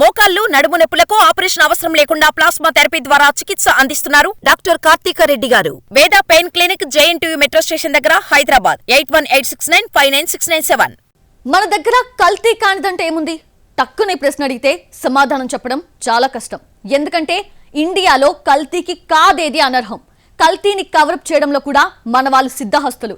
మోకాళ్ళు నడుము నొప్పులకు ఆపరేషన్ అవసరం లేకుండా ప్లాస్మా థెరపీ ద్వారా చికిత్స అందిస్తున్నారు doctor Karthika Reddy garu. Veda pain clinic JNTU metro station దగ్గర Hyderabad. Eight one eight six nine five nine six nine seven. మన దగ్గర కల్తీ కానిదంటే ఏముంది? టక్కుని ప్రశ్న అడిగితే సమాధానం చెప్పడం చాలా కష్టం. ఎందుకంటే ఇండియాలో కల్తీకి కాదేది అనర్హం? కల్తీని కవరప్ చేయడంలో కూడా మన వాళ్ళు సిద్ధహస్తులు.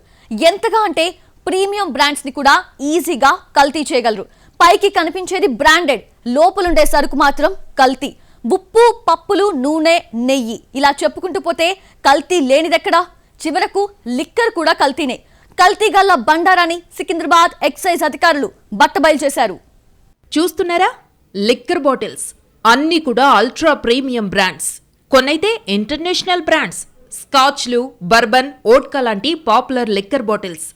ఎంతగా అంటే ప్రీమియం బ్రాండ్స్ని కూడా ఈజీగా కల్తీ చేయగలరు. పైకి కనిపించేది బ్రాండెడ్. లోపలుండే సరుకు మాత్రం కల్తీ. ఉప్పు పప్పులు నూనె నెయ్యి. ఇలా చెప్పుకుంటూ పోతే కల్తీ లేనిదెక్కడా? చివరకు లిక్కర్ కూడా కల్తీనే. కల్తీ గల్ల బండారాని సికింద్రాబాద్ ఎక్సైజ్ అధికారులు బట్టబయలు చేశారు. చూస్తున్నారా? Liquor bottles. అన్నీ కూడా అల్ట్రా ప్రీమియం బ్రాండ్స్. కొన్నైతే ఇంటర్నేషనల్ బ్రాండ్స్. స్కాచ్లు బర్బన్ ఓట్కా లాంటి popular liquor bottles.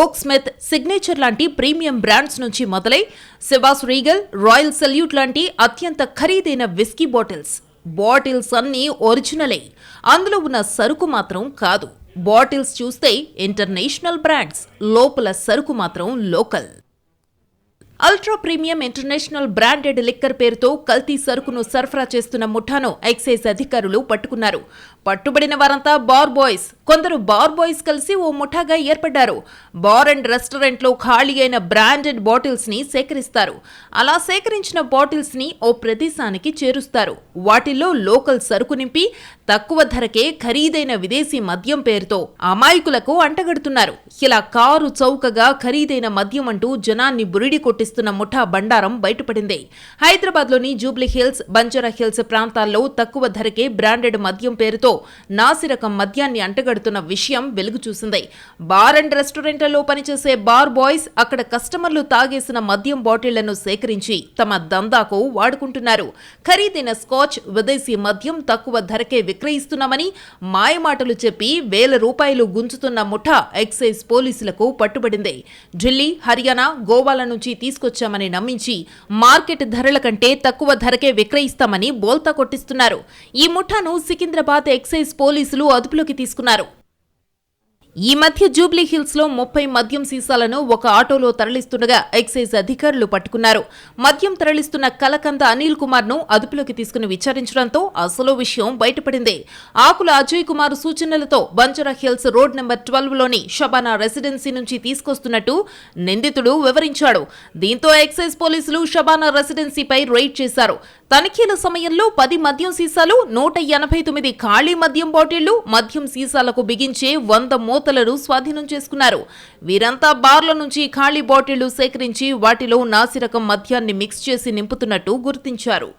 Oak smith signature లాంటి ప్రీమియం బ్రాండ్స్ నుంచి మొదలై సివాస్ రీగల్ రాయల్ సెల్యూట్ లాంటి అత్యంత ఖరీదైన విస్కీ బాటిల్స్. బాటిల్స్ అన్నీ ఒరిజినలే. అందులో ఉన్న సరుకు మాత్రం కాదు. బాటిల్స్ చూస్తే ఇంటర్నేషనల్ బ్రాండ్స్. లోపల సరుకు మాత్రం local. Ultra premium international branded liquor పేరుతో కల్తీ సరుకును సరఫరా చేస్తున్న ముఠాను ఎక్సైజ్ అధికారులు పట్టుకున్నారు. పట్టుబడిన వారంతా బార్ బాయ్స్. కొందరు బార్ బాయ్స్ కలిసి ఓ ముఠాగా ఏర్పడ్డారు. బార్ అండ్ రెస్టారెంట్లో ఖాళీ అయిన బ్రాండెడ్ బాటిల్స్ని సేకరిస్తారు. అలా సేకరించిన బాటిల్స్ని ఓ ప్రదేశానికి చేరుస్తారు. వాటిల్లో లోకల్ సరుకు నింపి తక్కువ ధరకే ఖరీదైన విదేశీ మద్యం పేరుతో అమాయకులకు అంటగడుతున్నారు. ఇలా కారు చౌకగా ఖరీదైన మద్యం అంటూ జనాన్ని బురిడి కొట్టిస్తున్న ముఠా బండారం బయటపడింది. హైదరాబాద్లోని జూబ్లీ హిల్స్ బంజారా హిల్స్ ప్రాంతాల్లో తక్కువ ధరకే బ్రాండెడ్ మద్యం పేరుతో నాసిరకం మద్యాన్ని అంటగడుతున్న విషయం వెలుగు చూసింది. బార్ అండ్ రెస్టారెంట్లలో పనిచేసే బార్ బాయ్స్ అక్కడ కస్టమర్లు తాగేసిన మద్యం బాటిళ్ళను సేకరించి తమ దందాకు వాడుకుంటున్నారు. ఖరీదైన స్కాచ్ విదేశీ మద్యం తక్కువ ధరకే విక్రయిస్తున్నామని మాయమాటలు చెప్పి వేల రూపాయలు గుంజుతున్న ముఠా ఎక్సైజ్ పోలీసులకు పట్టుబడింది. ఢిల్లీ హర్యానా గోవాల నుంచి తీసుకొచ్చామని నమ్మించి మార్కెట్ ధరల కంటే తక్కువ ధరకే విక్రయిస్తామని బోల్తా కొట్టిస్తున్నారు. ఈ ముఠాను సికింద్రాబాద్ ఎక్సైజ్ పోలీసులు అదుపులోకి తీసుకున్నారు. ఈ మధ్య జూబ్లీ హిల్స్లో ముప్పై మద్యం సీసాలను ఒక ఆటోలో తరలిస్తుండగా ఎక్సైజ్ అధికారులు పట్టుకున్నారు. మద్యం తరలిస్తున్న కలకంద అనిల్ కుమార్ను అదుపులోకి తీసుకుని విచారించడంతో అసలు విషయం బయటపడింది. ఆకుల అజయ్ కుమార్ సూచనలతో బంజరా హిల్స్ రోడ్ నెంబర్ ట్వెల్వ్లోని షబానా రెసిడెన్సీ నుంచి తీసుకొస్తున్నట్టు నిందితుడు వివరించాడు. దీంతో ఎక్సైజ్ పోలీసులు షబానా రెసిడెన్సీపై రైడ్ చేశారు. తనిఖీల సమయంలో పది మద్యం సీసాలు నూట ఎనభై తొమ్మిది ఖాళీ మద్యం బాటిళ్ళు మద్యం సీసాలకు బిగించే వంద మూతలను స్వాధీనం చేసుకున్నారు. వీరంతా బార్ల నుంచి ఖాళీ బాటిళ్ళు సేకరించి వాటిలో నాసిరకం మద్యాన్ని మిక్స్ చేసి నింపుతున్నట్టు గుర్తించారు.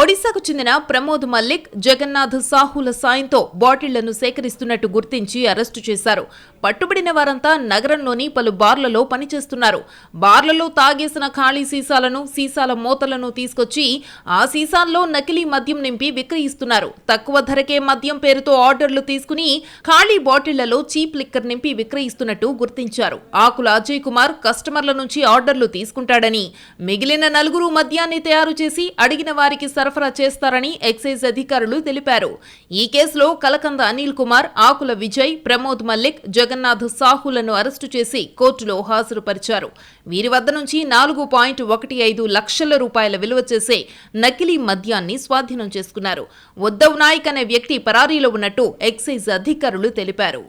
ఒడిశాకు చెందిన ప్రమోద్ మల్లిక్ జగన్నాథ్ సాహుల సాయంతో బాటిళ్ళను సేకరిస్తున్నట్టు గుర్తించి అరెస్టు చేశారు. పట్టుబడిన వారంతా నగరంలోని పలు బార్లలో పనిచేస్తున్నారు. బార్లలో తాగేసిన ఖాళీ సీసాలను సీసాల మూతలను తీసుకొచ్చి ఆ సీసాల్లో నకిలీ మద్యం నింపి విక్రయిస్తున్నారు. తక్కువ ధరకే మద్యం పేరుతో ఆర్డర్లు తీసుకుని ఖాళీ బాటిళ్ళలో చీప్ లిక్కర్ నింపి విక్రయిస్తున్నట్టు గుర్తించారు. ఆకుల అజయ్ కుమార్ కస్టమర్ల నుంచి ఆర్డర్లు తీసుకుంటాడని మిగిలిన నలుగురు మద్యాన్ని తయారు చేసి అడిగిన వారికి సరఫరా చేస్తారని ఎక్సైజ్ అధికారులు తెలిపారు. ఈ కేసులో కలకంద అనిల్ కుమార్ ఆకుల విజయ్ ప్రమోద్ మల్లిక్ జగన్నాథ్ సాహులను అరెస్టు చేసి కోర్టులో హాజరుపరిచారు. వీరి వద్ద నుంచి నాలుగు పాయింట్ ఒకటి ఐదు లక్షల రూపాయల విలువ చేసే నకిలీ మద్యాన్ని స్వాధీనం చేసుకున్నారు. ఉద్దవ్ నాయక్ అనే వ్యక్తి పరారీలో ఉన్నట్టు ఎక్సైజ్ అధికారులు తెలిపారు.